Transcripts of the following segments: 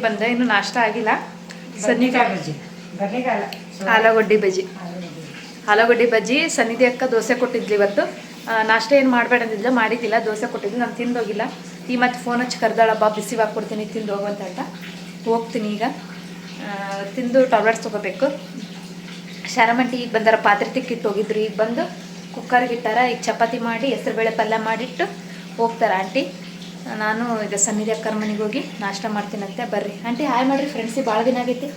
ಬಂದೆ ಇನ್ನು ನಾಷ್ಟ ಆಗಿಲ್ಲ. ಸನ್ನಿಧಿ ಬಜ್ಜಿ. ಆಲೂಗಡ್ಡಿ ಬಜ್ಜಿ. ಆಲೂಗಡ್ಡಿ ಬಜ್ಜಿ. ಸನ್ನಿಧಿ ಅಕ್ಕ ದೋಸೆ ಕೊಟ್ಟಿದ್ಲಿ ಇವತ್ತು. ನಾಷ್ಟ ಏನು ಮಾಡಬೇಡ ಅಂದಿದ್ಲ ಮಾಡಿದ್ದಿಲ್ಲ ದೋಸೆ ಕೊಟ್ಟಿದ್ಲು ನಾನು ತಿಂದೋಗಿಲ್ಲ. ಈ ಮತ್ತೆ ಫೋನ್ ಹಚ್ಚಿ ಕರ್ದಾಳಬ್ಬ ಬಿಸಿ ಕೊಡ್ತೀನಿ ತಿಂದು ಹೋಗುವಂತ ಅಂತ ಹೋಗ್ತೀನಿ ಈಗ. ಆ, ತಿಂದು ಟಾಬ್ಲೆಟ್ಸ್ ತೊಗೋಬೇಕು. ಶರಮಂಟಿ ಈಗ ಬಂದಾರ ಪಾತ್ರೆ ತಿಕ್ಕಿಟ್ಟು ಹೋಗಿದ್ರು. ಈಗ ಬಂದು ಕುಕ್ಕರ್ಗೆ ಇಟ್ಟಾರ. ಈಗ ಚಪಾತಿ ಮಾಡಿ ಹೆಸರುಬೇಳೆ ಪಲ್ಯ ಮಾಡಿಟ್ಟು ಹೋಗ್ತಾರ ಆಂಟಿ. ನಾನು ಈಗ ಸನ್ನಿಧಿ ಅಕ್ಕರ ಮನೆಗೆ ಹೋಗಿ ನಾಷ್ಟ ಮಾಡ್ತೀನಂತೆ ಬರ್ರಿ. ಆಂಟಿ ಹಾಯ್ ಮಾಡ್ರಿ ಫ್ರೆಂಡ್ಸಿಗೆ ಭಾಳ ದಿನ ಆಗೈತಿ.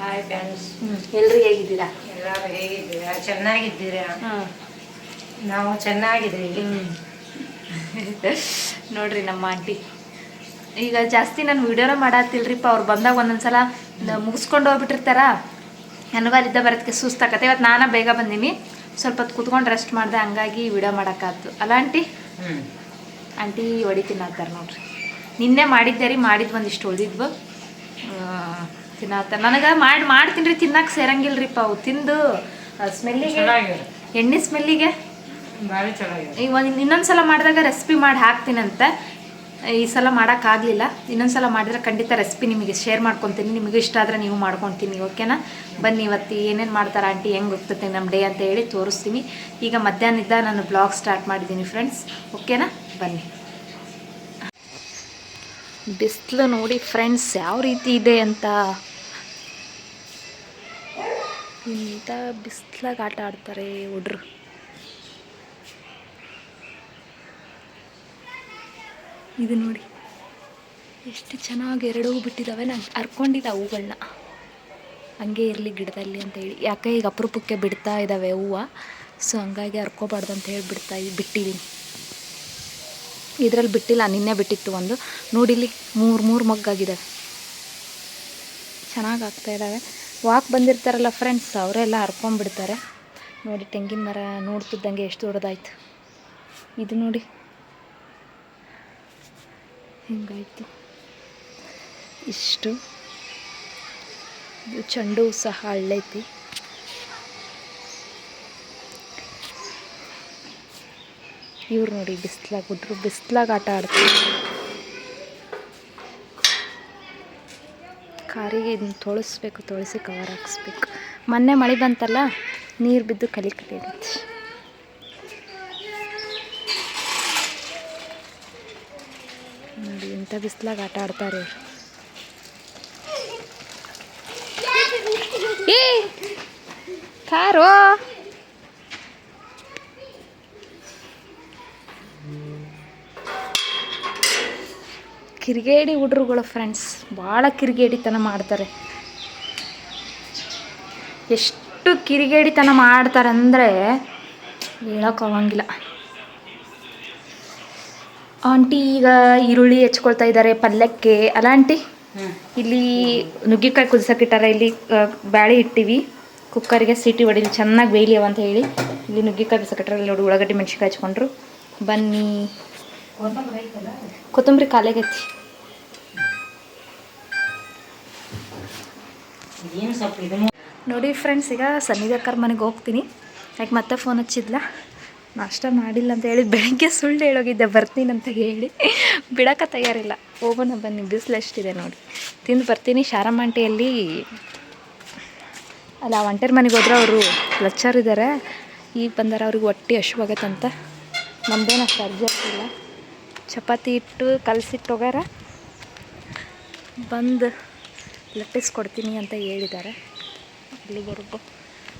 ಹಾಯ್ ಫ್ರೆಂಡ್ಸ್ ಎಲ್ರಿಗೆ ಹೇಗಿದ್ದೀರಾ? ಎಲ್ಲರೂ ಹೇಗಿದ್ದೀರಾ? ಚೆನ್ನಾಗಿದ್ದೀರಾ? ನಾವು ಚೆನ್ನಾಗಿದ್ದೀವಿ. ನೋಡ್ರಿ ನಮ್ಮ ಆಂಟಿ. ಈಗ ಜಾಸ್ತಿ ನಾನು ವಿಡಿಯೋನ ಮಾಡತ್ತಿಲ್ರಿಪ್ಪ ಅವ್ರು ಬಂದಾಗ ಒಂದೊಂದ್ಸಲ ಸಲ ಮುಗಿಸ್ಕೊಂಡು ಹೋಗ್ಬಿಟ್ಟಿರ್ತಾರ. ನನಗೂ ಅಲ್ಲಿದ್ದ ಬರೋದಕ್ಕೆ ಸುಸ್ತಾಕತ್ತೆ ಇವತ್ತು ನಾನು ಬೇಗ ಬಂದೀನಿ. ಸ್ವಲ್ಪ ಹೊತ್ತು ಕುತ್ಕೊಂಡು ರೆಸ್ಟ್ ಮಾಡಿದೆ ಹಂಗಾಗಿ ವಿಡಿಯೋ ಮಾಡೋಕ್ಕಾಯ್ತು. ಅಲ್ಲ ಆಂಟಿ ಆಂಟಿ ಹೊಡಿ ತಿನ್ನತ್ತಾರೆ ನೋಡ್ರಿ. ನಿನ್ನೆ ಮಾಡಿದ್ದೆ ರೀ ಮಾಡಿದ್ದು ಒಂದಿಷ್ಟು ಉಳಿದಿದ್ವು. ತಿನ್ನತ್ತಾರೆ ನನಗೆ ಮಾಡಿ ಮಾಡ್ತೀನಿ ರೀ ತಿನ್ನಕ್ಕೆ ಸೇರಂಗಿಲ್ರಿಪ್ಪ ಅವು. ತಿಂದು ಸ್ಮೆಲ್ಲಿಗೆ ಎಣ್ಣೆ ಸ್ಮೆಲ್ಲಿಗೆ ಈಗ ಒಂದು ಇನ್ನೊಂದ್ಸಲ ಮಾಡಿದಾಗ ರೆಸಿಪಿ ಮಾಡಿ ಹಾಕ್ತೀನಂತ. ಈ ಸಲ ಮಾಡೋಕ್ಕಾಗಲಿಲ್ಲ ಇನ್ನೊಂದ್ಸಲ ಮಾಡಿದ್ರೆ ಖಂಡಿತ ರೆಸಿಪಿ ನಿಮಗೆ ಶೇರ್ ಮಾಡ್ಕೊತೀನಿ. ನಿಮಗೆ ಇಷ್ಟ ಆದರೆ ನೀವು ಮಾಡ್ಕೊತೀನಿ ಓಕೆನಾ ಬನ್ನಿ ಇವತ್ತು ಏನೇನು ಮಾಡ್ತಾರೆ ಆಂಟಿ ಹೆಂಗೆ ಹೋಗ್ತದೆ ನಮ್ಮ ಡೇ ಅಂತ ಹೇಳಿ ತೋರಿಸ್ತೀನಿ. ಈಗ ಮಧ್ಯಾಹ್ನದ ನಾನು ಬ್ಲಾಗ್ ಸ್ಟಾರ್ಟ್ ಮಾಡಿದ್ದೀನಿ ಫ್ರೆಂಡ್ಸ್ ಓಕೆನಾ ಬನ್ನಿ. ಬಿಸಿಲು ನೋಡಿ ಫ್ರೆಂಡ್ಸ್ ಯಾವ ರೀತಿ ಇದೆ ಅಂತ. ಇಂಥ ಬಿಸ್ಲಾಗ ಆಟ ಆಡ್ತಾರೆ ಹುಡ್ರು. ಇದು ನೋಡಿ. ಎಷ್ಟು ಚೆನ್ನಾಗಿ ಎರಡು ಬಿಟ್ಟಿದ್ದಾವೆ ನಾನು ಹರ್ಕೊಂಡಿದ್ದೆ ಹೂಗಳನ್ನ ಹಂಗೆ ಇರಲಿ ಗಿಡದಲ್ಲಿ ಅಂತ ಹೇಳಿ. ಯಾಕೆ ಈಗ ಅಪರೂಪಕ್ಕೆ ಬಿಡ್ತಾ ಇದ್ದಾವೆ ಹೂವು. ಸೊ ಹಂಗಾಗಿ ಹರ್ಕೋಬಾರ್ದು ಅಂತ ಹೇಳಿ ಬಿಡ್ತಾ ಬಿಟ್ಟಿದ್ದೀನಿ ಇದರಲ್ಲಿ ಬಿಟ್ಟಿಲ್ಲ, ನಿನ್ನೆ ಬಿಟ್ಟಿತ್ತು ಒಂದು. ನೋಡಿಲಿ ಮೂರು ಮೂರು ಮಗ್ಗಾಗಿದ್ದಾವೆ ಚೆನ್ನಾಗಿ ಆಗ್ತಾ ಇದ್ದಾವೆ ವಾಕ್ ಬಂದಿರ್ತಾರಲ್ಲ ಫ್ರೆಂಡ್ಸ್ ಅವರೆಲ್ಲ ಹರ್ಕೊಂಡ್ಬಿಡ್ತಾರೆ ನೋಡಿ, ತೆಂಗಿನ ಮರ ನೋಡ್ತಿದ್ದಂಗೆ ಎಷ್ಟು ದೊಡ್ಡದಾಯ್ತು. ಇದು ನೋಡಿ. ಹಿಂಗಾಯ್ತು? ಇಷ್ಟು. ಇದು ಚೆಂಡು ಸಹ ಹಳ್ಳೈತಿ ಇವ್ರು ನೋಡಿ ಬಿಸ್ಲಾಗ ಹುಡ್ರು ಬಿಸ್ಲಾಗ ಆಟ ಆಡ್ತಾರೆ. ಕಾರಿಗೆ ಇದನ್ನ ತೊಳಸ್ಬೇಕು, ತೊಳಸಿ ಕವರ್ ಹಾಕ್ಸ್ಬೇಕು. ಮೊನ್ನೆ ಮಳೆ ಬಂತಲ್ಲ, ನೀರು ಬಿದ್ದು ಕಲಿ ಕಲಿ ಆಗೈತಿ ನೋಡಿ ಇಂಥ ಬಿಸ್ಲಾಗ ಆಟ ಆಡ್ತಾರೆ? ಏ, ಕಾರು. ಕಿರಿಗೇಡಿ ಹುಡ್ರುಗಳು ಫ್ರೆಂಡ್ಸ್ ಭಾಳ ಕಿರಿಗೇಡಿತನ ಮಾಡ್ತಾರೆ. ಎಷ್ಟು ಕಿರಿಗೇಡಿತನ ಮಾಡ್ತಾರೆ ಅಂದರೆ ಹೇಳೋಕ್ಕಾಗಂಗಿಲ್ಲ ಆಂಟಿ ಈಗ ಈರುಳ್ಳಿ ಹೆಚ್ಕೊಳ್ತಾ ಇದ್ದಾರೆ ಪಲ್ಯಕ್ಕೆ. ಅಲ್ಲ ಆಂಟಿ? ಇಲ್ಲಿ ನುಗ್ಗಿಕಾಯಿ ಕುದಿಸಕ್ಕಿಟ್ಟಾರ ಇಲ್ಲಿ ಬ್ಯಾಳೆ ಇಟ್ಟಿವಿ. ಕುಕ್ಕರಿಗೆ ಸೀಟಿ ಹೊಡಿಲಿ ಚೆನ್ನಾಗಿ ಬೇಯಲಿವ ಅಂತ ಹೇಳಿ. ಇಲ್ಲಿ ನುಗ್ಗಿಕಾಯಿ ಬಿಸಕಟ್ಟಾರ ಇಲ್ಲಿ ನೋಡಿ ಉಳ್ಳಾಗಡ್ಡಿ ಮೆಣಸಿನ್ಕಾಯಿ ಹಚ್ಕೊಂಡ್ರು. ಬನ್ನಿ. ಕೊತ್ತಂಬರಿ ಕಾಲೆಗೈತಿ ನೋಡಿ ಫ್ರೆಂಡ್ಸ್ ಈಗ ಸನ್ನಿಧಾಕರ್ ಮನೆಗೆ ಹೋಗ್ತೀನಿ. ಯಾಕೆ ಮತ್ತೆ ಫೋನ್ ಹಚ್ಚಿದ್ಲ? ನಾಷ್ಟ ಮಾಡಿಲ್ಲ ಅಂತ ಹೇಳಿ ಬೆಳಗ್ಗೆ ಸುಳ್ಳು ಹೇಳೋಗಿದ್ದೆ, ಬರ್ತೀನಿ ಅಂತ ಹೇಳಿ. ಬಿಡಕ್ಕೆ ತಯಾರಿಲ್ಲ. ಹೋಗೋಣ ಬನ್ನಿ, ಬಿಸಿಲು ಎಷ್ಟಿದೆ ನೋಡಿ. ತಿಂದು ಬರ್ತೀನಿ. ಶಾರಮಂಟೆಯಲ್ಲಿ ಅಲ್ಲ ಒಂಟೇರ್ ಮನೆಗೆ ಹೋದ್ರೆ ಅವರು ಲಚ್ಚರ್ ಇದ್ದಾರೆ ಈಗ ಬಂದಾರ ಅವ್ರಿಗೆ ಹೊಟ್ಟೆ ಹಶುವಾಗತ್ತಂತ ನಮ್ದೇನು ಅಷ್ಟು ಅರ್ಜೆಂಟ್ ಇಲ್ಲ. ಚಪಾತಿ ಇಟ್ಟು ಕಲಸಿಟ್ಟು ಹೋಗ್ಯಾರ. ಬಂದು ಲಟ್ಟಿಸ್ಕೊಡ್ತೀನಿ ಅಂತ ಹೇಳಿದ್ದಾರೆ. ಅಲ್ಲಿವರೆಗೂ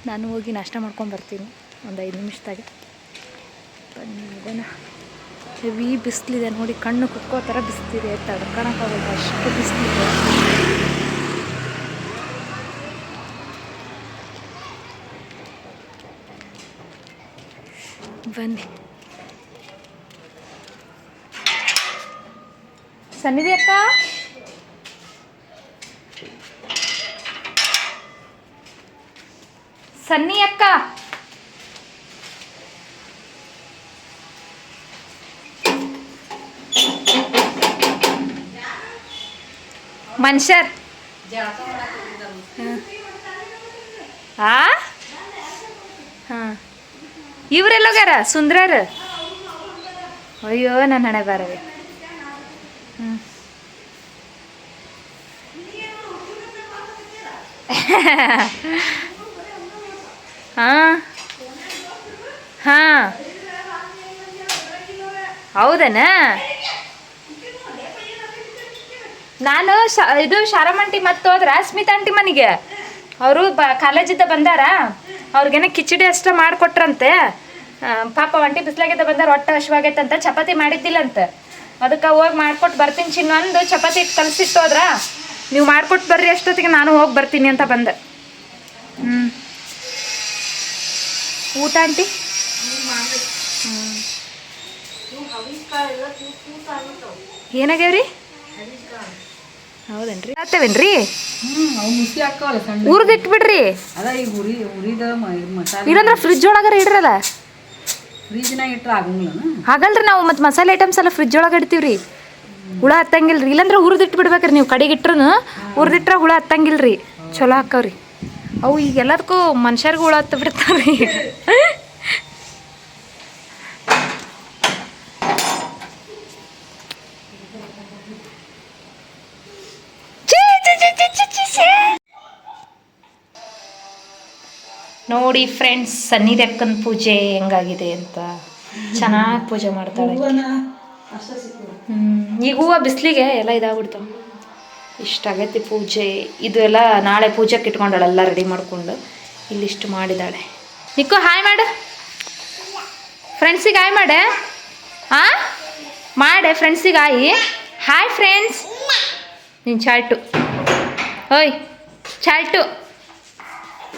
ನಾನು ಹೋಗಿ ನಾಷ್ಟ ಮಾಡ್ಕೊಂಡು ಬರ್ತೀನಿ. ಒಂದು ಐದು ನಿಮಿಷದಾಗೆ. ಬನ್ನಿ ಹೋಗೋಣ ಹೆವಿ ಬಿಸಿಲಿದೆ ನೋಡಿ, ಕಣ್ಣು ಕುಕ್ಕೋ ಥರ ಬಿಸಿಲಿದೆ ತಡ್ಕೊಳಕ್ಕಾಗಲ್ಲ ಅಷ್ಟು ಬಿಸಿಲಿದೆ ಬನ್ನಿ. ಸನ್ನಿಧಿ ಅಕ್ಕ? ಸನ್ನಿ ಅಕ್ಕ? ಮನುಷ್ಯರ್. ಆ? ಹಾಂ. ಇವ್ರೆಲ್ಲೋಗ್ಯಾರ? ಸುಂದ್ರರ್? ಅಯ್ಯೋ ನನ್ನ ಹಣೆ ಬಾರವೆ. ಹ್ಞೂ ಹಾಂ. ಹಾಂ. ಹೌದನ? ನಾನು ಶ ಇದು ಶಾರಮಂಟಿ ಮತ್ತೆ ಹೋದ್ರ ಸ್ಮಿತಾ ಆಂಟಿ ಮನೆಗೆ. ಅವರು ಬ ಕಾಲೇಜಿಂದ ಬಂದಾರ. ಅವ್ರಿಗೇನೋ ಕಿಚಡಿ ಅಷ್ಟ ಮಾಡಿಕೊಟ್ರಂತೆ. ಪಾಪ ಒಂಟಿ ಬಿಸ್ಲಾಗಿದ್ದ ಬಂದಾರ ಒಟ್ಟು ಹಶ್ವಾಗೈತಂತ ಚಪಾತಿ ಮಾಡಿದ್ದಿಲ್ಲಂತ. ಅದಕ್ಕೆ ಹೋಗಿ ಮಾಡ್ಕೊಟ್ಟು ಬರ್ತೀನಿ ಚಿನ್ನ ಅಂದು ಚಪಾತಿ ಇಟ್ಟು ಕಲಸಿಟ್ಟು ಹೋದ್ರ ನೀವು ಮಾಡ್ಕೊಟ್ಟು ಬರ್ರಿ ಅಷ್ಟೊತ್ತಿಗೆ ನಾನು ಹೋಗಿ ಬರ್ತೀನಿ ಅಂತ ಬಂದೆ. ಹ್ಞೂ ಊಟ ಆಂಟಿ ಏನಾಗ್ಯಾವ್ರಿ ಹೌದೇನ್ರಿ ಆತವೇನ್ರಿ ಅವು ಮುಸಿ ಹಾಕವಲ್ಲ ಸಣ್ಣ ಉರ್ದಿಟ್ಟು ಬಿಡ್ರಿ ಅದ ಈಗ ಇಲ್ಲಂದ್ರ ಫ್ರಿಜ್ ಒಳಗಾರ ಇಡ್ರಲ್ಲ ಹಾಗಲ್ರಿ ನಾವು ಮತ್ತೆ ಮಸಾಲೆ ಐಟಮ್ಸ್ ಎಲ್ಲ ಫ್ರಿಜ್ ಒಳಗೆ ಇಡ್ತೀವ್ರಿ. ಹುಳ ಹತ್ತಂಗಿಲ್ರಿ. ಇಲ್ಲಂದ್ರೆ ಹುರಿದಿಟ್ಟು ಬಿಡ್ಬೇಕ್ರಿ ನೀವು ಕಡೆಗೆ ಇಟ್ರು ಹುರಿದಿಟ್ರೆ ಹುಳ ಹತ್ತಂಗಿಲ್ರಿ. ಚಲೋ ಹಾಕವ್ರಿ. ಅವು ಈಗ ಎಲ್ಲದಕ್ಕೂ ಮನುಷ್ಯರ್ಗೂ ಹುಳ ಹತ್ತ ಬಿಡ್ತಾವ್ರಿ. ನೋಡಿ ಫ್ರೆಂಡ್ಸ್ ಸನ್ನಿಧಕ್ಕನ ಪೂಜೆ ಹೆಂಗಾಗಿದೆ ಅಂತ. ಚೆನ್ನಾಗಿ ಪೂಜೆ ಮಾಡ್ತಾಳೆ. ಹ್ಮ್. ಈಗ ಹೂವು ಬಿಸಿಲಿಗೆ ಎಲ್ಲ ಇದಾಗ್ಬಿಡ್ತಾವ ಇಷ್ಟ ಆಗೈತಿ ಪೂಜೆ. ಇದು ಎಲ್ಲ ನಾಳೆ ಪೂಜೆಗೆ ಇಟ್ಕೊಂಡಾಳೆ ಎಲ್ಲ ರೆಡಿ ಮಾಡ್ಕೊಂಡು ಇಲ್ಲಿಷ್ಟು ಮಾಡಿದಾಳೆ. ನಿಕ್ಕು ಹಾಯ್ ಮಾಡು. ಫ್ರೆಂಡ್ಸಿಗೆ ಹಾಯ್ ಮಾಡೆ. ಹಾಂ ಮಾಡೆ ಫ್ರೆಂಡ್ಸಿಗೆ ಹಾಯಿ. ಹಾಯ್ ಫ್ರೆಂಡ್ಸ್ ನಿನ್ ಚಾಲ್ಟು. ಓಯ್ ಚಾಲ್ಟು.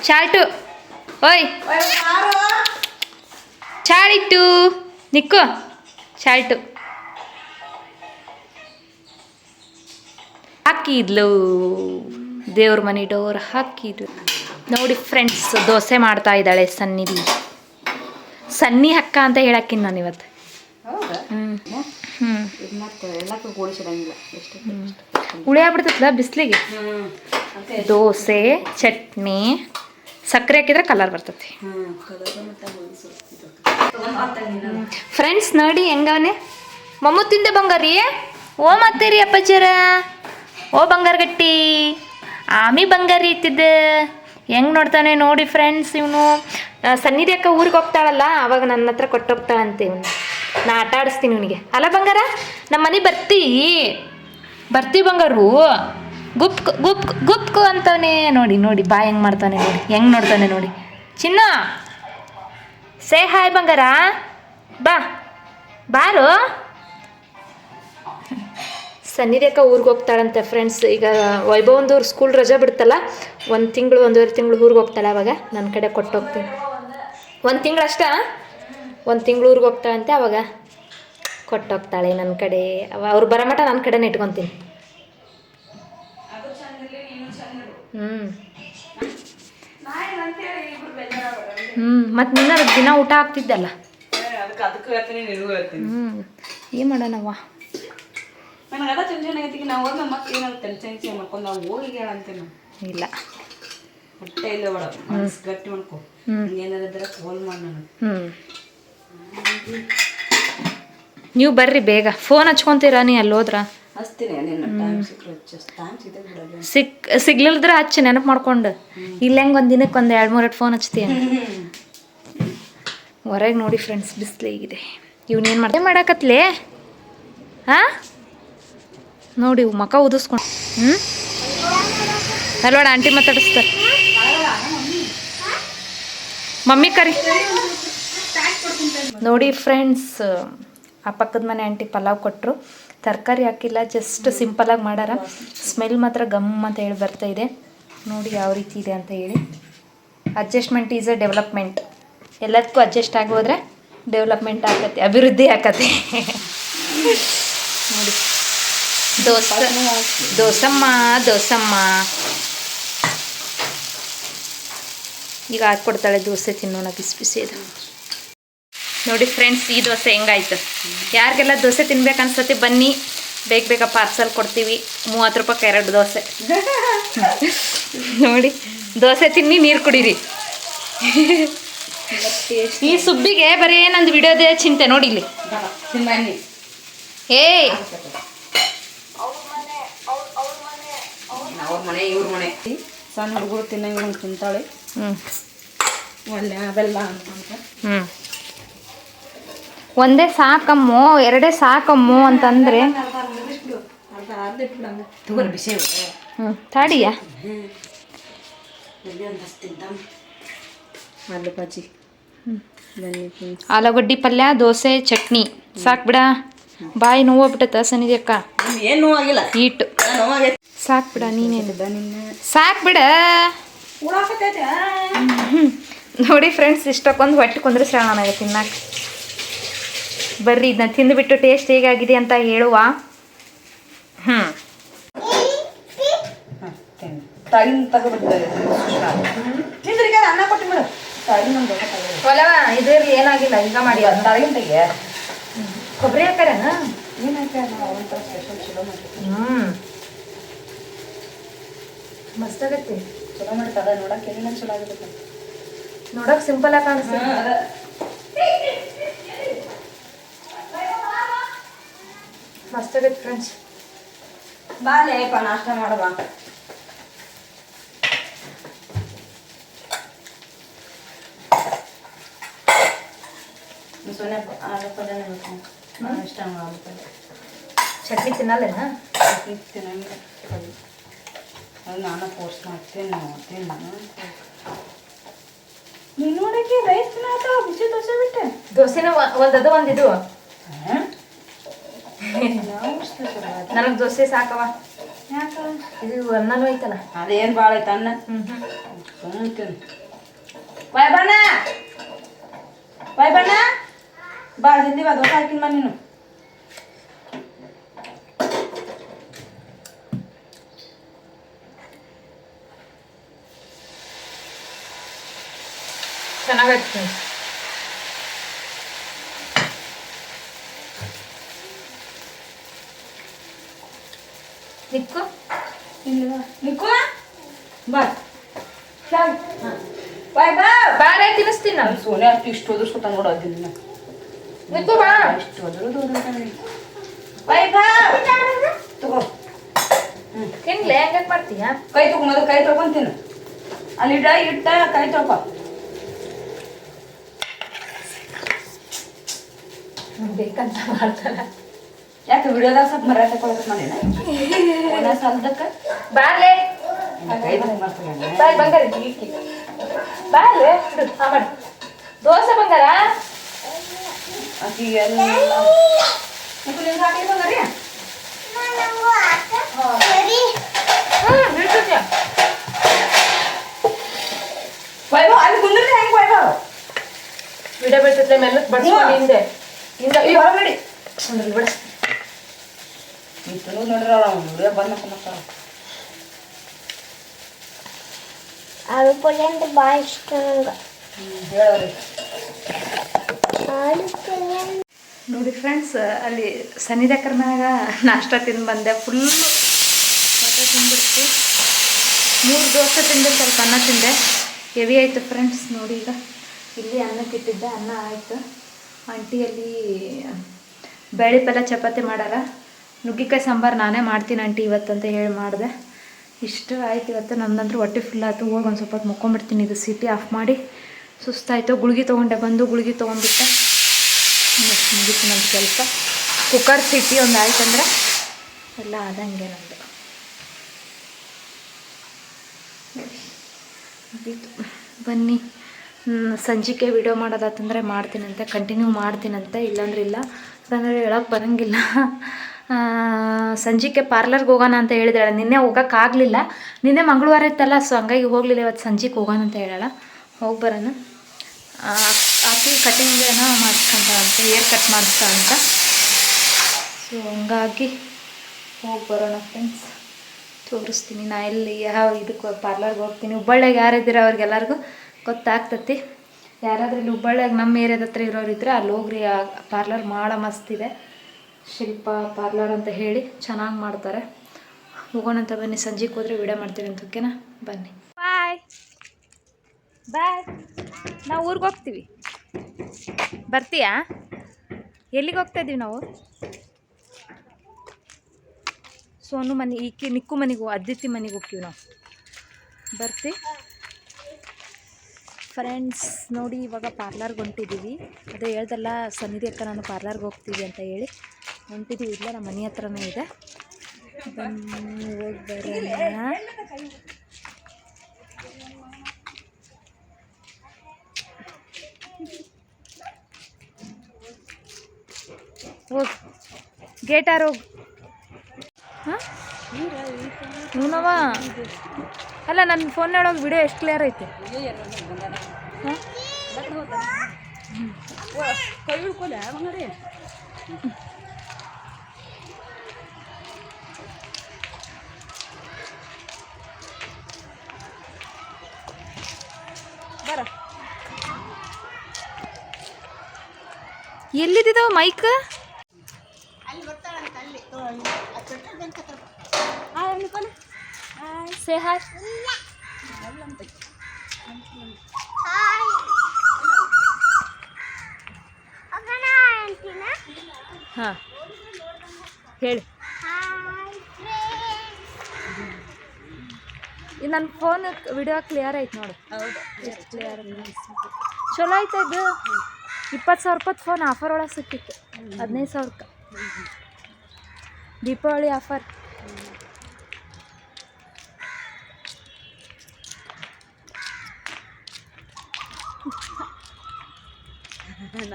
ಚಾಲ್ಟು. ಓಯ್. ಚಾಳಿಟ್ಟು. ನಿಕ್ಕು. ಚಾಳಿಟ್ಟು. ಹಾಕಿದ್ಲು. ದೇವ್ರ ಮನೆ ಡೋರ್ ಹಾಕಿದ್ಲು ನೋಡಿ ಫ್ರೆಂಡ್ಸ್ ದೋಸೆ ಮಾಡ್ತಾ ಇದ್ದಾಳೆ ಸನ್ನಿಧಿ ಸನ್ನಿ ಅಕ್ಕ ಅಂತ ಹೇಳಕ್ಕಿನ್ ನಾನು ಇವತ್ತು. ಉಳಿಯಾಗ್ಬಿಡ್ತದ ಬಿಸಿಲಿಗೆ? ದೋಸೆ ಚಟ್ನಿ ಸಕ್ಕರೆ ಹಾಕಿದ್ರೆ ಕಲರ್ ಬರ್ತೈತಿ ಫ್ರೆಂಡ್ಸ್ ನೋಡಿ ಹೆಂಗವನೆ? ಮಮ್ಮು ತಿಂದೆ ಬಂಗಾರಿ ಓ ಮತ್ತೇರಿ ಅಪ್ಪಚ್ಚರ ಓ ಬಂಗಾರ ಗಟ್ಟಿ ಆಮಿ ಬಂಗಾರಿ ಇತ್ತಿದ್ದೆ. ಹೆಂಗೆ ನೋಡ್ತಾನೆ ನೋಡಿ ಫ್ರೆಂಡ್ಸ್ ಇವನು. ಸನ್ನಿಧಿ ಅಕ್ಕ ಊರಿಗೆ ಹೋಗ್ತಾಳಲ್ಲ, ಅವಾಗ ನನ್ನ ಹತ್ರ ಕೊಟ್ಟೋಗ್ತಾಳಂತೆ ಇವನು. ನಾ ಆಟ ಆಡಿಸ್ತೀನಿ ಇವನಿಗೆ. ಅಲ್ಲ ಬಂಗಾರ ನಮ್ಮ ಮನೆ ಬರ್ತೀ ಬರ್ತೀವಿ ಬಂಗಾರು. ಗುಪ್ ಗುಪ್ ಗುಪ್ಕು ಅಂತಾನೆ ನೋಡಿ ನೋಡಿ ಬಾಯ್ ಹೆಂಗೆ ಮಾಡ್ತಾನೆ ನೋಡಿ, ಹೆಂಗೆ ನೋಡ್ತಾನೆ ನೋಡಿ. ಚಿನ್ನ, ಸೇ ಹಾಯ್ ಬಂಗಾರ, ಬಾ, ಬಾರು. ಸನ್ನಿಧಿ ಊರಿಗೆ ಹೋಗ್ತಾಳಂತೆ ಫ್ರೆಂಡ್ಸ್ ಈಗ ವೈಭವಂದವ್ರು ಸ್ಕೂಲ್ ರಜಾ ಬಿಡ್ತಲ್ಲ, ಒಂದು ತಿಂಗಳು, ಒಂದೂವರೆ ತಿಂಗಳು ಊರಿಗೆ ಹೋಗ್ತಾಳೆ ಅವಾಗ ನನ್ನ ಕಡೆ ಕೊಟ್ಟು ಹೋಗ್ತೀನಿ. ಒಂದು ತಿಂಗಳು ಅಷ್ಟ? ಒಂದು ತಿಂಗಳು ಊರಿಗೆ ಹೋಗ್ತಾಳಂತೆ ಅವಾಗ ಕೊಟ್ಟೋಗ್ತಾಳೆ ನನ್ನ ಕಡೆ. ಅವ, ಅವ್ರು ಬರೋ ಮಟ ನನ್ನ ಕಡೆನೇ ಇಟ್ಕೊತೀನಿ. ಹ್ಞೂ ಹ್ಞೂ ಮತ್ತು ನಿನ್ನ ದಿನ ಊಟ ಆಗ್ತಿದ್ದಲ್ಲ? ಅದಕ್ಕೆ ಹ್ಞೂ ಏನು ಮಾಡೋಣವ್ವ? ನನಗೆ ಅದ ಟೆನ್ಷನ್ ಆಗೈತಿ ನಾವು ಹೋದ್ಮೇಲೆ ಮತ್ತೆ ಏನಾದ್ರು ಟೆನ್ಷನ್ ಮಾಡ್ಕೊಂಡು ನಾವು ಹೋಗಿ ಹೇಳಂತೇನೆ ಇಲ್ಲ. ಹೊಟ್ಟೆ ಇಲ್ಲ ಒಳ ಮನಸ್ಸು ಗಟ್ಟಿ ಮಾಡ್ಕೊ. ಕಾಲ್ ಮಾಡಿ ಹ್ಞೂ ನೀವು ಬರ್ರಿ ಬೇಗ. ಫೋನ್ ಹಚ್ಕೊಂತೀರಾ ನೀ ಅಲ್ಲಿ ಹೋದ್ರ ಹಚ್ತೀನಿ ನಿನ್ನ ಟೈಮ್ ಸಿಕ್ಕರೆ ಜಸ್ಟ್ ಟೈಮ್ ಸಿಗದೆ ಬಿಡಲ್ಲ ಸಿಕ್ ಸಿಗ್ಲಿಲ್ದ್ರೆ ಹಚ್ಚಿ ನೆನಪು ಮಾಡ್ಕೊಂಡು. ಇಲ್ಲ ಹೆಂಗೆ ಒಂದು ದಿನಕ್ಕೆ ಒಂದು ಎರಡು ಮೂರು ಫೋನ್ ಹಚ್ತೀಯ? ಹೊರಗೆ ನೋಡಿ ಫ್ರೆಂಡ್ಸ್ ಬಿಸಿಲಿಗಿದೆ ಇವ್ನೇನು ಮಾಡ್ದೆ ಮಾಡಾಕತ್ಲೆ? ಹಾಂ? ನೋಡಿ ಇವ್ ಮಕ ಉದಿಸ್ಕೊಂಡು ಹ್ಞೂ ಅಲ್ಲೋಡ ಆಂಟಿ ಮಾತಾಡಿಸ್ತಾರೆ. ಮಮ್ಮಿ ಕರಿ. ನೋಡಿ ಫ್ರೆಂಡ್ಸ್ ಆ ಪಕ್ಕದ ಮನೆ ಆಂಟಿ ಪಲಾವ್ ಕೊಟ್ಟರು ತರಕಾರಿ ಹಾಕಿಲ್ಲ ಜಸ್ಟ್ ಸಿಂಪಲಾಗಿ ಮಾಡಾರ. ಸ್ಮೆಲ್ ಮಾತ್ರ ಗಮ್ ಅಂತ ಹೇಳಿ ಬರ್ತಾ ಇದೆ. ನೋಡಿ ಯಾವ ರೀತಿ ಇದೆ ಅಂತ ಹೇಳಿ. ಅಡ್ಜಸ್ಟ್ಮೆಂಟ್ ಈಸ್ ಅ ಡೆವಲಪ್ಮೆಂಟ್ ಎಲ್ಲದಕ್ಕೂ ಅಡ್ಜಸ್ಟ್ ಆಗೋದ್ರೆ ಹೋದ್ರೆ ಡೆವಲಪ್ಮೆಂಟ್ ಆಗತ್ತೆ ಅಭಿವೃದ್ಧಿ ಆಗತ್ತೆ ನೋಡಿ. ದೋಸೆ ದೋಸಮ್ಮ ದೋಸಮ್ಮ. ಈಗ ಹಾಕ್ಕೊಡ್ತಾಳೆ ದೋಸೆ ತಿನ್ನೋಣ ಬಿಸಿ ಬಿಸಿ ಇದು ನೋಡಿ ಫ್ರೆಂಡ್ಸ್ ಈ ದೋಸೆ ಹೆಂಗಾಯ್ತು? ಯಾರಿಗೆಲ್ಲ ದೋಸೆ ತಿನ್ಬೇಕು ಅನ್ಸತಿ ಬನ್ನಿ. ಬೇಗ ಬೇಗ ಪಾರ್ಸಲ್ ಕೊಡ್ತೀವಿ. ಮೂವತ್ತು ರೂಪಾಯಿಗೆ ಎರಡು ದೋಸೆ. ನೋಡಿ ದೋಸೆ ತಿನ್ನಿ ನೀರು ಕುಡೀರಿ. ಈ ಸುಬ್ಬಿಗೆ ಬರೀ ನಂದು ವಿಡಿಯೋದೇ ಚಿಂತೆ ನೋಡಿ ಇಲ್ಲಿ. ಏಯ್ ಸಣ್ಣ ಹುಡುಗರು ತಿನ್ನಂಗಿಲ್ಲ ತಿಂತಾಳೆ. ಹ್ಮ್. ಒಳ್ಳೆ ಅವೆಲ್ಲ ಅಂತ ಹ್ಞೂ ಒಂದೇ ಸಾಕಮ್ಮು ಎರಡೇ ಸಾಕಮ್ಮು ಅಂತಂದ್ರೆ? ಹ್ಞೂ ತಾಡಿಯ. ಆಲೂ ಬಜ್ಜಿ ಆಲೂಗಡ್ಡಿ ಪಲ್ಯ ದೋಸೆ ಚಟ್ನಿ. ಸಾಕು ಬಿಡ. ಬಾಯಿ ನೋವಾಗ್ಬಿಟ್ಟತ ಸನಿಧಿ ಅಕ್ಕ. ಏನು ಹೀಟ್ ಈಟು. ನೋವಾಗೈತೆ ಸಾಕು ಬಿಡ ನೀನೇನು ನಿನ್ನ? ಸಾಕು ಬಿಡ. ನೋಡಿ ಫ್ರೆಂಡ್ಸ್ ಇಷ್ಟಕ್ಕೊಂದು ಹೊಟ್ಟೆ ಕುಂದ್ರೆ ನನಗೆ ತಿನ್ನಕ್ಕೆ ಬರ್ರಿ ಇದನ್ನ ತಿಂದುಬಿಟ್ಟು ಟೇಸ್ಟ್ ಹೇಗಾಗಿದೆ ಅಂತ ಹೇಳುವ. ಹ್ಞೂ ಇದಿರ್ಲಿ ಏನಾಗಿಲ್ಲ ಈಗ ಮಾಡಿ. ತೆಗೆ ಕೊಬ್ಬರಿ ಹಾಕಾರ ಏನಾಯ್ತು ನಾವು ಸ್ಪೆಷಲ್ ಚಲೋ ಮಾಡ್ತೀವಿ ಹ್ಞೂ ಮಸ್ತ್ ಆಗತ್ತೆ. ಚಲೋ ಮಾಡ್ತಾರ ನೋಡಕ್ಕೆ ಏನೇನು ಚಲೋ ಆಗುತ್ತೆ. ನೋಡಕ್ ಸಿಂಪಲ್ ಆಗಿ ಕಾಣಿಸ್ತದೆ ಮಸ್ತ್ ಫ್ರೆಂಡ್ಸ್ ಫ್ರೆಂಡ್ಸ್ ಬಾಲೇಪ ನಾಷ್ಟ ಮಾಡುವ ಸೊನ್ನೆ ಆಲೂ ಪಲ್ಯ ನಾನು ಇಷ್ಟ ಆಲೂ ಪಲ್ಯ ಚಟ್ನಿ ತಿನ್ನಲ್ಲೇನ? ತಿನ್ನಂಗಿಲ್ಲ. ಪಲ್ಯ ಅದು ನಾನು ಫೋರ್ಸ್ ಮಾಡ್ತೀನಿ ನೋಡ್ತೀನಿ ನಾನು ನೀನು ನೋಡಕ್ಕೆ ರೈಸ್ ತಿನ್ನಾತ ಬಿಸಿ ದೋಸೆ ಬಿಟ್ಟೆ. ದೋಸೆನ ಒಂದದ ಒಂದಿದು ಸ್ಪೆಷಲ್ ನನಗೆ ದೋಸೆ ಸಾಕವ ಯಾಕೆ ಇದು ಅನ್ನನೂ ಐತಲ್ಲ. ಅದೇನು ಭಾಳ ಐತೆ ಅನ್ನ? ಹ್ಞೂ ಹ್ಞೂ ಸುಮ್ತೀನಿ ಬಾಯ್ ಬಣ್ಣ ಬಾಯ್ ಬಣ್ಣ ಬಾ ಜಲ್ದಿ ಬಾ ದೋಸೆ ಹಾಕಿನ ಬಾ ನೀನು. ಚೆನ್ನಾಗೈತೆ ನಿಕ್ಕು ಇಲ್ಲಿ ನಿಕ್ಕು ಬಾ. ಶಾಲ್. ಹಾ. ಬಾಯ್ ಬಾ. ಬಾರೆ ತಿನ್ನಿಸ್ತೀನಿ ನಾನು. ಸೋನೆ ಅಷ್ಟು ಇಷ್ಟು ಓದಿಸ್ಕೊತ ನೋಡು ಅದನ್ನ ನಿಕ್ಕು ಬಾ. ಇಷ್ಟು ಹೋದ್ರೆ ಓದಿರ್ತಾನೆ ಬಾಯ್ ಬಾ. ತಗೋ. ತಿನ್ಲೆ ಹೆಂಗೆ ಮಾಡ್ತೀಯ? ಕೈ ತಗೋ ಮೊದಲು ಕೈ ತೊಗೊಂತೀನಿ ಅಲ್ಲಿ ಇಡ ಇಟ್ಟ ಕೈ ತಗೋ ಬೇಕಂತ ಮಾಡ್ತಾರ. ಯಾಕೆ ವಿಡಿಯೋದಾಗ ಸ್ವಲ್ಪ ಮರ ತಗೊಳಕ್ ಮಾಡಿನ ಒಂದ ಸಾಲದಕ್ಕ ಬಾರ್ಲೆ ಬಾಯ್ ಬಂಗಾರ ಬಾರ್ಲೆ ಹಾ ಮಾಡಿ. ದೋಸೆ ಬಂಗಾರ? ನಿಮ್ಗೆ ಹಾಕಿ ಬಂಗಾರಿ? ವೈಭವ್ ಅಲ್ಲಿ ಕುಂದ್ರಿ ಹೆಂಗ್ ವೈಭವ್? ವಿಡಿಯೋ ಬಿಡ್ತಿದ್ಲೆ ಮೆಲ್ಲಕ್ ಬಡ್ಸ್ಕೊಂಡು ಹಿಂದೆ ಹಿಂದೆ ಇಲ್ಲಿ ಹೊರಗೆ ನಡಿ. ತಿನ್ನೋದು ನೋಡ್ರಿ ಅವ್ನು ವಿಡಿಯೋ ಬಂದ್ ಮಾಡ್ಕೊಂಬರ್ತಾರ ಆಲೂ ಪಲ್ಯ ಅಂದ್ರೆ ಭಾಳ ಇಷ್ಟ ನಂಗೆ. ಹೇಳವ್ರಿ ಆಲೂ ಪಲ್ಯ ನೋಡಿ ಫ್ರೆಂಡ್ಸ್ ಅಲ್ಲಿ ಸನ್ನಿಧಕರ ಮ್ಯಾಗ ನಾಷ್ಟ ತಿಂದು ಬಂದೆ ಫುಲ್ಲು ಮತ್ತೆ ತಿಂದಿರ್ತಿ ಮೂರು ದೋಸೆ ತಿಂದೆ ಸ್ವಲ್ಪ ಅನ್ನ ತಿಂದೆ. ಹೆವಿ ಆಯಿತು ಫ್ರೆಂಡ್ಸ್ ನೋಡಿ ಈಗ. ಇಲ್ಲಿ ಅನ್ನಕ್ಕೆ ಇಟ್ಟಿದ್ದೆ ಅನ್ನ ಆಯಿತು. ಆಂಟಿಯಲ್ಲಿ ಬೇಳೆ ಪಲ್ಯ ಚಪಾತಿ ಮಾಡಾರ ನುಗ್ಗಿಕಾಯಿ ಸಾಂಬಾರು ನಾನೇ ಮಾಡ್ತೀನಿ ಆಂಟಿ ಇವತ್ತಂತ ಹೇಳಿ ಮಾಡಿದೆ. ಇಷ್ಟು ಆಯ್ತು ಇವತ್ತು ನಂದಂದ್ರೆ ಹೊಟ್ಟೆ ಫುಲ್ ಆಯ್ತು. ಹೋಗಿ ಒಂದು ಸ್ವಲ್ಪ ಹೊತ್ತು ಮುಕ್ಕೊಂಬಿಡ್ತೀನಿ ಇದು ಸಿಟಿ ಆಫ್ ಮಾಡಿ. ಸುಸ್ತಾಯಿತು. ಗುಳಿಗೆ ತೊಗೊಂಡೆ ಬಂದು, ಗುಳಿಗೆ ತೊಗೊಂಡ್ಬಿಟ್ಟೆ. ಮುಗಿತು ನಮ್ಮ ಕೆಲಸ. ಕುಕ್ಕರ್ ಸಿಟಿ ಒಂದು ಆಯ್ತಂದ್ರೆ ಎಲ್ಲ ಆದಂಗೆ ಮುಗೀತು. ಬನ್ನಿ. ಸಂಜಿಕೆ ವಿಡಿಯೋ ಮಾಡೋದಾತಂದರೆ ಮಾಡ್ತೀನಂತೆ. ಕಂಟಿನ್ಯೂ ಮಾಡ್ತೀನಂತೆ. ಇಲ್ಲಾಂದ್ರೆ ಇಲ್ಲ. ಯಾಕಂದರೆ ಹೇಳೋಕೆ ಬರೋಂಗಿಲ್ಲ. ಆ, ಸಂಜಿಕೆ ಪಾರ್ಲರ್ಗೆ ಹೋಗೋಣ ಅಂತ ಹೇಳಿದಾಳೆ. ನಿನ್ನೆ ಹೋಗೋಕ್ಕಾಗಲಿಲ್ಲ ನಿನ್ನೆ ಮಂಗಳವಾರ ಇತ್ತಲ್ಲ ಸೊ ಹಂಗಾಗಿ ಹೋಗಲಿಲ್ಲ ಇವತ್ತು ಸಂಜೆಗೆ ಹೋಗೋಣ ಅಂತ ಹೇಳೋಣ ಹೋಗಿ ಬರೋಣ. ಆಕಿ ಕಟಿಂಗ್ ಏನೋ ಮಾಡಿಸ್ಕೊಂತ ಹೇರ್ ಕಟ್ ಮಾಡಿಸ್ತಾ ಅಂತ. ಸೊ ಹಂಗಾಗಿ ಹೋಗಿ ಬರೋಣ ಫ್ರೆಂಡ್ಸ್ ತೋರಿಸ್ತೀನಿ. ನಾ ಎಲ್ಲಿ ಯಾವ ಇದಕ್ಕೆ ಪಾರ್ಲರ್ಗೆ ಹೋಗ್ತೀನಿ. ಹುಬ್ಬಳ್ಳಿಯಾಗ ಯಾರಿದ್ದೀರ ಅವ್ರಿಗೆಲ್ಲರಿಗೂ? ಗೊತ್ತಾಗ್ತತಿ. ಯಾರಾದ್ರೂ ಇಲ್ಲಿ ಹುಬ್ಬಳ್ಳಿಯಾಗ ನಮ್ಮ ಏರಿಯಾದ ಹತ್ರ ಇರೋರು ಇದ್ರೆ ಅಲ್ಲಿ ಹೋಗ್ರಿ ಪಾರ್ಲರ್ ಭಾಳ ಮಸ್ತಿದೆ ಶಿಲ್ಪ, ಪಾರ್ಲರ್ ಅಂತ ಹೇಳಿ ಚೆನ್ನಾಗಿ ಮಾಡ್ತಾರೆ. ಹೋಗೋಣ ಅಂತ ಬನ್ನಿ. ಸಂಜೆಗೆ ಹೋದ್ರೆ ವಿಡಿಯೋ ಮಾಡ್ತೀವಿ ಅಂತ. ಓಕೆನಾ ಬನ್ನಿ. ಬಾಯ್ ಬಾಯ್ ನಾವು ಊರಿಗೆ ಹೋಗ್ತೀವಿ. ಬರ್ತೀಯಾ? ಎಲ್ಲಿಗೆ ಹೋಗ್ತಾ ಇದ್ದೀವಿ ನಾವು? ಸೋನು ಮನೆ ಈಕಿ ನಿಕ್ಕು ಮನೆಗೆ ಅದಿತಿ ಮನೆಗೆ ಹೋಗ್ತೀವಿ ನಾವು. ಬರ್ತಿ. ಫ್ರೆಂಡ್ಸ್ ನೋಡಿ ಇವಾಗ ಪಾರ್ಲರ್ಗೆ ಹೊಂಟಿದ್ದೀವಿ ಅದೇ ಹೇಳ್ದಲ್ಲ, ಸನ್ನಿಧಿ ಅಕ್ಕ ನಾನು ಪಾರ್ಲರ್ಗೆ ಹೋಗ್ತೀವಿ ಅಂತ ಹೇಳಿ. ಹೊಂಟಿದ್ದೀವಿ ಇಲ್ಲ ನಮ್ಮ ಮನೆ ಹತ್ರನೇ ಇದೆ. ಹೋಗಿ. ಬರೋಣ ಹೋಗಿ ಗೇಟಾರು ಹೋಗಿ? ಹಾಂ? ಹ್ಞೂನವ ಅಲ್ಲ ನನ್ನ ಫೋನ್ ಫೋನ್ನೊಳಗೆ ವಿಡಿಯೋ ಎಷ್ಟು ಕ್ಲಿಯರ್ ಐತೆ? ಹಾಂ ಕೈ ಹಿಡ್ಕೊಲ್ಲ ಮಂಗಡಿ ಬರ ಎಲ್ಲಿದ್ದಾವ ಮೈಕ್? ಸೇ ಹಾಯ್ ಹಾಂ ಹೇಳಿ. ಇದು ನನ್ನ ಫೋನ್ ವಿಡಿಯೋ ಕ್ಲಿಯರ್ ಐತೆ ನೋಡು. ಹೌದು. ಕ್ಲಿಯರ್ ಚಲೋ ಐತೆ ಇದು? ಇಪ್ಪತ್ತು ಸಾವಿರ ರೂಪಾಯಿ ಫೋನ್ ಆಫರ್ ಒಳಗೆ ಸಿಕ್ಕಿತ್ತು ಹದಿನೈದು ಸಾವಿರಕ್ಕೆ ದೀಪಾವಳಿ ಆಫರ್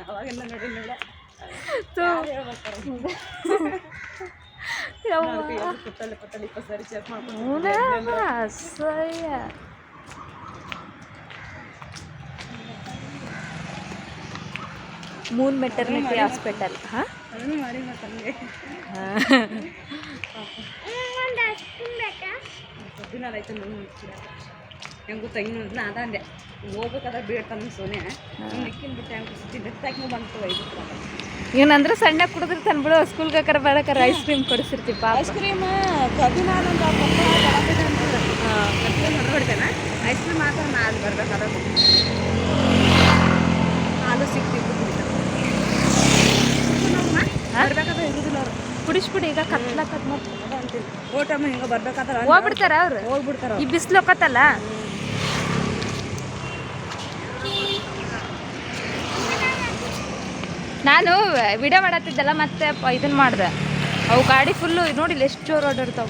ಅವಾಗೆಲ್ಲ ನೋಡಿ ಮೂನ್ ಮೆಟರ್ನಿಟಿ ಹಾಸ್ಪಿಟಲ್ ಹಾಂ ಹಂಗೆ ನಾ ಅದ ಅಂದೆ ಹೋಗ್ಬೇಕಾದ್ರೆ ಸೋನೆ ಹೆಂಗೆ ಸುತ್ತಿ ಬಂತು ಇವನಂದ್ರೆ ಸಣ್ಣ ಕುಡಿದ್ರೆ ತಂದ್ಬಿಡು ಸ್ಕೂಲ್ಗೆ ಕರ ಬರಕರ ಐಸ್ ಕ್ರೀಮ್ ಕೊಡಿಸಿರ್ತೀವಿ ಪಾಪ ಐಸ್ ಕ್ರೀಮ್ ಹೊರಗಡ್ತೇನೆ ಐಸ್ ಕ್ರೀಮ್ ಮಾತ್ರ ನಾ ಅಲ್ಲಿ ಬರ್ಬೇಕಾದ್ರೆ ಹಾಲು ಅವ್ರು ಕುಡಿಸ್ಬಿಡಿ ಈಗ ಕತ್ಲಕತ್ ಮತ್ತೆ ಓಟಮ್ಮ ಹಿಂಗೆ ಬರ್ಬೇಕಾದ್ರೆ ಹೋಗ್ಬಿಡ್ತಾರ ಅವ್ರು? ಹೋಗ್ಬಿಡ್ತಾರ ಈ ಬಿಸಿಲು ಹೋಗತ್ತಲ್ಲ ನಾನು ವಿಡಿಯೋ ಮಾಡತ್ತಿದ್ದಲ್ಲ ಮತ್ತೆ ಇದನ್ ಇದನ್ನ ಮಾಡ್ದೆ. ಅವು ಗಾಡಿ ಫುಲ್ಲು ನೋಡಿಲ್ಲ ಎಷ್ಟು ಜೋರು ಓಡಾಡ್ತಾವ.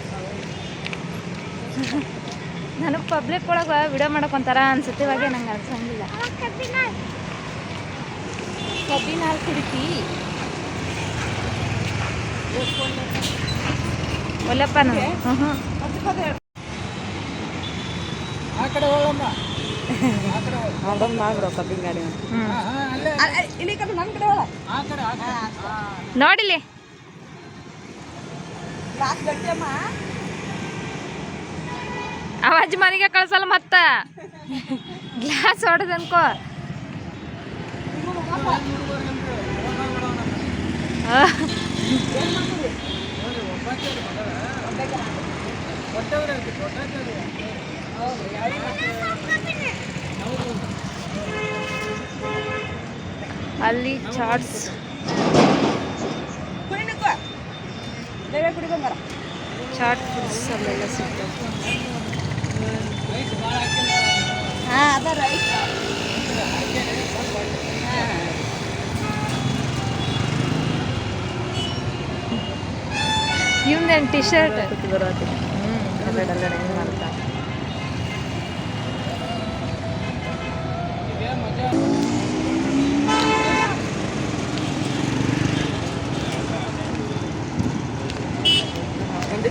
ನನಗೆ ಪಬ್ಲಿಕ್ ಒಳಗೆ ವಿಡಿಯೋ ಮಾಡಕ್ಕೆ ಒಂಥರ ಅನ್ಸುತ್ತೆ ಇವಾಗ ನಂಗೆ ಅನ್ಸಂಗಿಲ್ಲ. ಕಬ್ಬಿನ ಹಾಲು ಕುಡಿತಿ? ಒಲ್ಲಪ್ಪ ನಾನು ಹ್ಞೂ ಹ್ಞೂ ಅದೊಂದು ಮಾಡ್ಬಿಡೋ ಕಬ್ಬಿನ ಗಾಡಿ ಹ್ಞೂ ಇಲ್ಲಿ ಕಡೆ ನೋಡಿಲಿ ಅವಾಜ್ ಮನೆಗೆ ಕಳ್ಸಲ್ಲ ಮತ್ತ ಗ್ಲಾಸ್ ಹೊಡೆದ ಅನ್ಕೋ ಆ. ಅಲ್ಲಿ ಚಾಟ್ಸ್. ಚಾಟ್ ಫುಡ್ಸ್ ಅಲ್ಲೆಲ್ಲ ಸಿಗ್ತವೆ ಹಾಂ ಅದ ರೈಸ್ ಇವ್ನೇನು ಟಿ ಶರ್ಟ್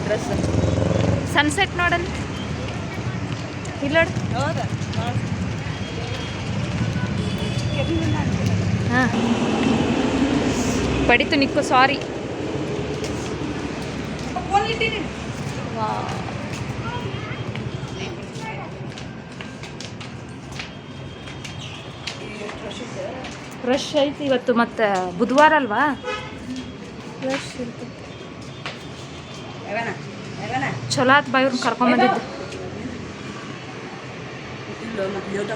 ಡ್ರೆಸ್ ಸನ್ಸೆಟ್ ನೋಡನ್ ಇಲ್ಲ ಹೌದಾ? ಹಾಂ. ಪಡಿತು ನಿಕ್ಕು ಸಾರಿ ಫೋನ್ ಇಟ್ಟಿನಿ ರಶ್ ಐತಿ ಇವತ್ತು ಮತ್ತೆ ಬುಧವಾರ ಅಲ್ವಾ? ರಶ್ ಯಾವನ ಚಲೋ ಆತ್ ಬಾ ಇವ್ರನ್ನ ಕರ್ಕೊಂಬಂದಿದ್ದು ಇಲ್ಲ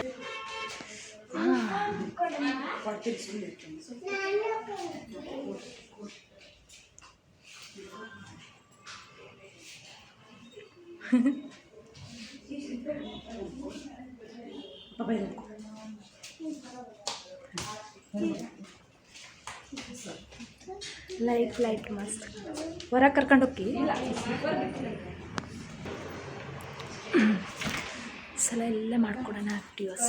ಲೇಟ್ ಲೈಟ್ ಮಸ್ತ್ ಹೊರಗೆ ಕರ್ಕೊಂಡು ಸಲ ಎಲ್ಲ ಮಾಡ್ಕೊಡೋಣ ಆಕ್ಟಿವಸ್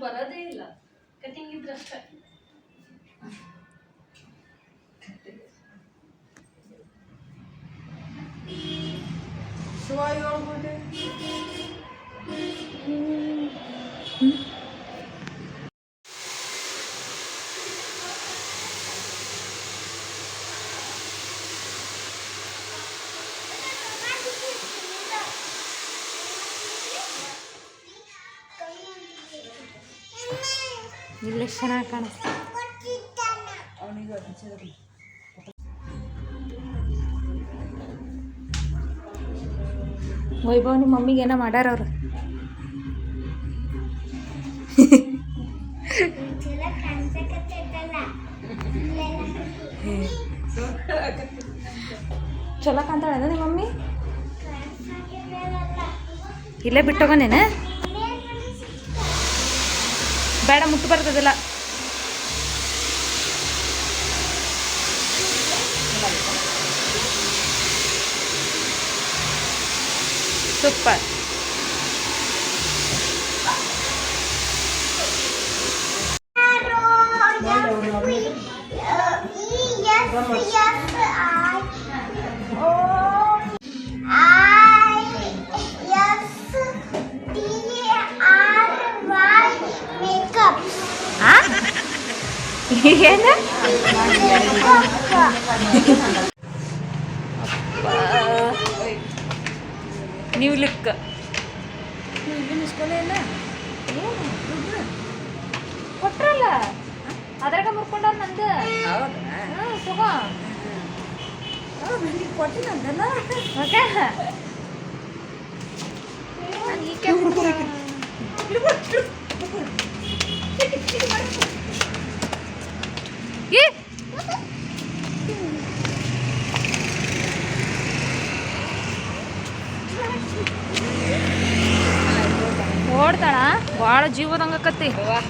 ಬರೋದೇ ಇಲ್ಲ. ಕಟಿಂಗ್ ಇದ್ರೆ ಅಷ್ಟೇ ಇಲ್ಲ ಚೆನ್ನಾಗಿ ಕಾಣಿಸ್ತು ವೈಭವ್ ನಿಮ್ಮ ಮಮ್ಮಿಗೆ ಏನೋ ಮಾಡ್ಯಾರ ಅವರು. ಚಲೋ ಕಾಣ್ಸಕತ್ತೈತಲ್ಲ ಚಲೋ ಕಾಣ್ತಾಳೆ ನಿಮ್ಮ ಮಮ್ಮಿ? ಇಲ್ಲೇ ಬಿಟ್ಟೋಗನೇನ ಬೇಡ, ಮುಟ್ಟು ಬರ್ತದಿಲ್ಲ. 就拜 ನೀವು ಲಿಕ್ ಕೊಟ್ರಲ್ಲ? ಅದ್ರಾಗ ಮುರ್ಕೊಂಡವ್ರ ನಂದು. ಹ್ಞೂ ತಗೋ ಓಕೆ. ನಾನು ಈಕೆ ಏ ಓಡ್ತಾಳ ಭಾಳ ಜೀವದಂಗಕತ್ತಿ ಕಮ್